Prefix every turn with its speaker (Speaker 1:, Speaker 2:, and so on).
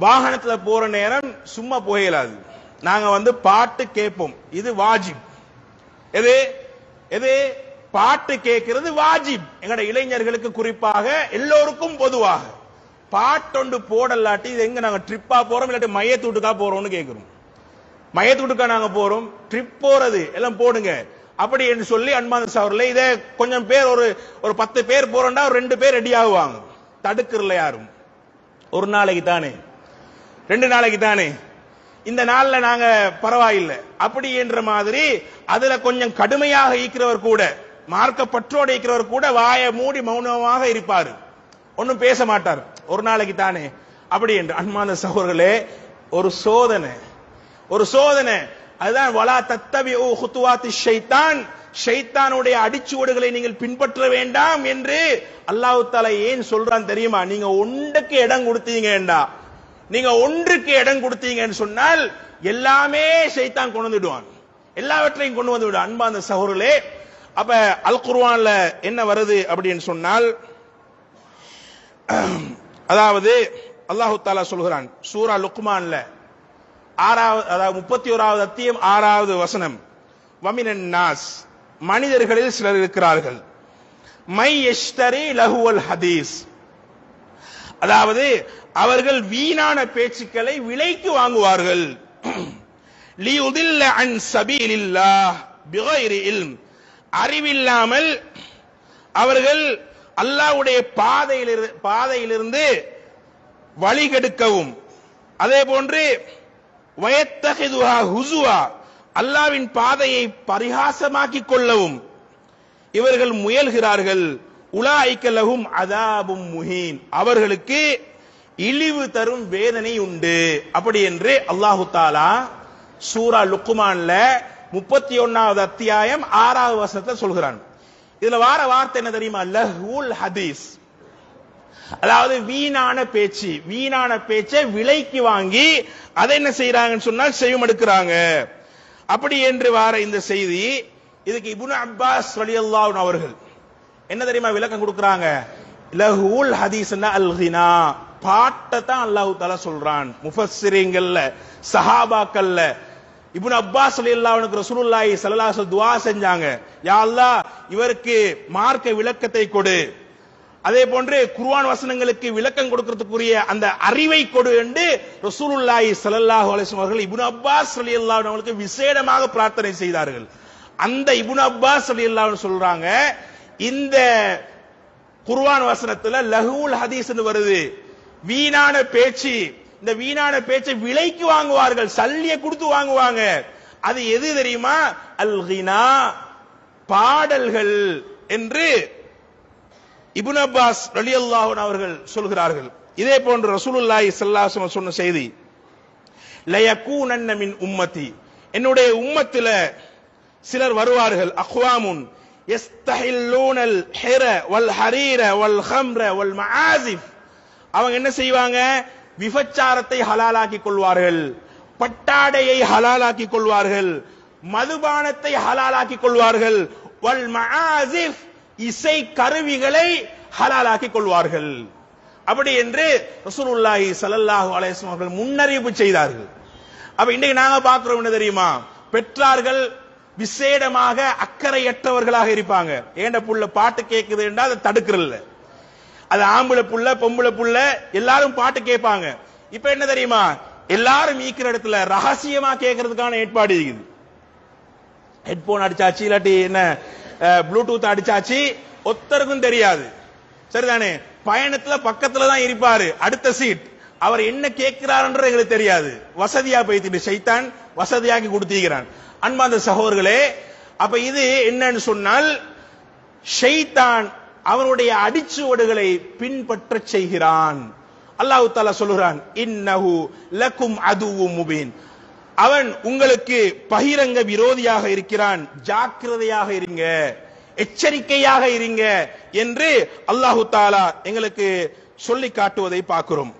Speaker 1: வாகனத்துல போற நேரம் சும்மா போயிடாது நாங்க வந்து பாட்டு கேட்போம். இது வாஜிப். எது? எது? பாட்டு கேட்கிறது வாஜிப். எங்கட இளைஞர்களுக்கு குறிப்பாக எல்லோருக்கும் பொதுவாக. பாட்டொண்டு போடலாட்டி இது எங்க நாங்க ட்ரிப்பா போறோம் இல்லாட்டி மையத்தூட்டுக்கா போறோம்னு கேட்கிறோம் மையத்தூட்டுக்கா நாங்க போறோம்? ட்ரிப் போறது. எல்லாம் போடுங்க. அப்படி என்று சொல்லி அன்பாந்த சவரில் இதே கொஞ்சம் பேர் ஒரு ஒரு பத்து பேர் போறோம்டா ஒரு ரெண்டு பேர் ரெடி ஆகுவாங்க. தடுக்கிறல யாரும். ஒரு நாளைக்கு தானே. ரெண்டு நாளைக்கு தானே? இந்த நாள்ல நாங்க பரவாயில்லை. அப்படி என்ற மாதிரி அதுல கொஞ்சம் கடுமையாக ஈக்கிறவர் கூட மார்க்க பற்றோடு ஈக்கிறவர் கூட வாயை மூடி மௌனமாக இருப்பாரு. ஒன்னும் பேச மாட்டார். ஒரு நாளைக்கு தானே? அப்படி என்று. அன்பான சகோதரர்களே ஒரு சோதனை. ஒரு சோதனை. அதுதான் வலா தத்தவி ஓ ஹுத்துவாத்தி ஷைத்தான். ஷைத்தானுடைய அடிச்சுவடுகளை நீங்கள் பின்பற்ற வேண்டாம் என்று அல்லாஹு தாலா ஏன் சொல்றான் தெரியுமா? நீங்க ஒன்றுக்கு இடம் கொடுத்தீங்கடா. நீங்க ஒன்றுக்கு இடம் கொடுத்தீங்கன்னு சொன்னால் எல்லாமே ஷைத்தான் கொண்டு வந்துடுவான். எல்லாவற்றையும் கொண்டு வந்து விடும் அன்பா அந்த சகோதரர்களே அப்ப அல் குர்ஆன்ல என்ன வருது அப்படின்னு சொன்னால் அதாவது அல்லாஹு தாலா சொல்கிறான் சூரா லுக்மான்ல ஆறாவது அதாவது முப்பத்தி ஓராவது அத்தியம் ஆறாவது வசனம் வமினன் நாஸ் மனிதர்களில் சிலர் இருக்கிறார்கள். மை எஷ்தரி லஹுவல் ஹதீஸ். அதாவது அவர்கள் வீணான பேச்சுக்களை விலைக்கு வாங்குவார்கள். அன் அறிவில்லாமல் அவர்கள் அல்லாஹ்வுடைய பாதையில் பாதையிலிருந்து வழிகெடுக்கவும். அதே போன்று வயத்தகிதுவா ஹுசுவா அல்லாவின் பாதையை பரிகாசமாக்கிக் கொள்ளவும் இவர்கள் முயல்கிறார்கள். உலாய்க்கலகும் அதாபும் முஹீன். அவர்களுக்கு இழிவு தரும் வேதனை உண்டு. அப்படி என்று அல்லாஹு தாலா சூரா லுக்குமான்ல முப்பத்தி ஒன்னாவது அத்தியாயம் ஆறாவது வசனத்தை சொல்கிறான். இதுல வார வார்த்தை என்ன தெரியுமா? லஹூல் ஹதீஸ். அதாவது வீணான பேச்சு வீணான பேச்சை விலைக்கு வாங்கி அதை என்ன செய்யறாங்கன்னு சொன்னால் செய்யும் எடுக்கிறாங்க. அப்படி என்று வார இந்த செய்தி இதுக்கு இபுன் அப்பாஸ் வலியல்லாவின் அவர்கள் என்ன தெரியுமா விளக்கம் கொடுக்கறாங்க? லஹூல் ஹதீஸ்னா அல் ஹினா பாட்டை தான் அல்லாஹ் தால சொல்றான். முஃபஸ்ஸிரீங்கள்ல சஹாபாக்கல்ல இப்னு அப்பாஸ் ரலியல்லாஹு ரசூலுல்லாஹி ஸல்லல்லாஹு அலைஹி துஆ செஞ்சாங்க. யா அல்லாஹ் இவருக்கு மார்க்க விளக்கத்தை கொடு. அதே போன்று குர்ஆன் வசனங்களுக்கு விளக்கம் கொடுக்கிறதுக்குரிய அந்த அறிவை கொடு என்று ரசூலுல்லாஹி ஸல்லல்லாஹு அலைஹி அவர்கள் இப்னு அப்பாஸ் ரலியல்லாஹு அவர்களுக்கு விசேடமாக பிரார்த்தனை செய்தார்கள். அந்த இப்னு அப்பாஸ் ரலியல்லாஹு சொல்றாங்க இந்த குர்வான் வசனத்துல லஹுல் ஹதீஸ் வருது. வீணான பேச்சு. இந்த வீணான பேச்சை விலைக்கு வாங்குவார்கள். சல்லிய கொடுத்து வாங்குவாங்க. அது எது தெரியுமா? அல் கினா பாடல்கள் என்று இபுன் அப்பாஸ் ரலியல்லாஹு அவர்கள் சொல்கிறார்கள். இதே போன்று ரசூலுல்லாஹி சல்லாசம் சொன்ன செய்தி. லயகூனன்ன மின் உம்மத்தி. என்னுடைய உம்மத்தில சிலர் வருவார்கள். அஹ்வாமுன் யஸ்தஹில்லூனல் ஹெர வல் ஹரீர வல் ஹம்ர வல் மஆசிஃப் அவங்க என்ன செய்வாங்க? விபச்சாரத்தை ஹலாலாக்கி கொள்வார்கள். பட்டாடையை ஹலாலாக்கி கொள்வார்கள். மதுபானத்தை ஹலாலாக்கி கொள்வார்கள். வல் மஆசிஃப் இசை கருவிகளை ஹலாலாக்கி கொள்வார்கள். அப்படி என்று ரசூலுல்லாஹி ஸல்லல்லாஹு அலைஹி வஸல்லம் அவர்கள் முன்னறிவிப்பு செய்தார்கள். அப்ப இன்றைக்கு நாங்க பார்க்கிறோம் என்ன தெரியுமா? பெற்றார்கள் விசேடமாக அக்கறையற்றவர்களாக இருப்பாங்க. ஏண்ட புள்ள பாட்டு கேக்குதுன்னா அதை தடுக்கிறல்ல அது ஆம்பளை புள்ள பொம்பளை புள்ள எல்லாரும் பாட்டு கேட்பாங்க. இப்ப என்ன தெரியுமா? எல்லாரும் ஈக்கிற இடத்துல ரகசியமா கேட்கறதுக்கான ஏற்பாடு இருக்குது. ஹெட்போன் அடிச்சாச்சு இல்லாட்டி என்ன ப்ளூடூத் அடிச்சாச்சு ஒத்தருக்கும் தெரியாது. சரிதானே? பயணத்துல பக்கத்துல தான் இருப்பாரு. அடுத்த சீட் அவர் என்ன கேட்கிறாருன்ற எங்களுக்கு தெரியாது. வசதியா போய்த்திட்டு சைத்தான் வசதியாக்கி கொடுத்திருக்கிறான் அன்பாந்த சகோதரர்களே அப்ப இது என்னன்னு சொன்னால் ஷைத்தான் அவனுடைய அடிச்சுவடுகளை பின்பற்ற செய்கிறான். அல்லாஹு தாலா சொல்லுகிறான் இன்னஹு லக்கும் அதுவும் முபீன். அவன் உங்களுக்கு பகிரங்க விரோதியாக இருக்கிறான் ஜாக்கிரதையாக இருங்க எச்சரிக்கையாக இருங்க என்று அல்லாஹு தாலா எங்களுக்கு சொல்லி காட்டுவதை பார்க்கிறோம்.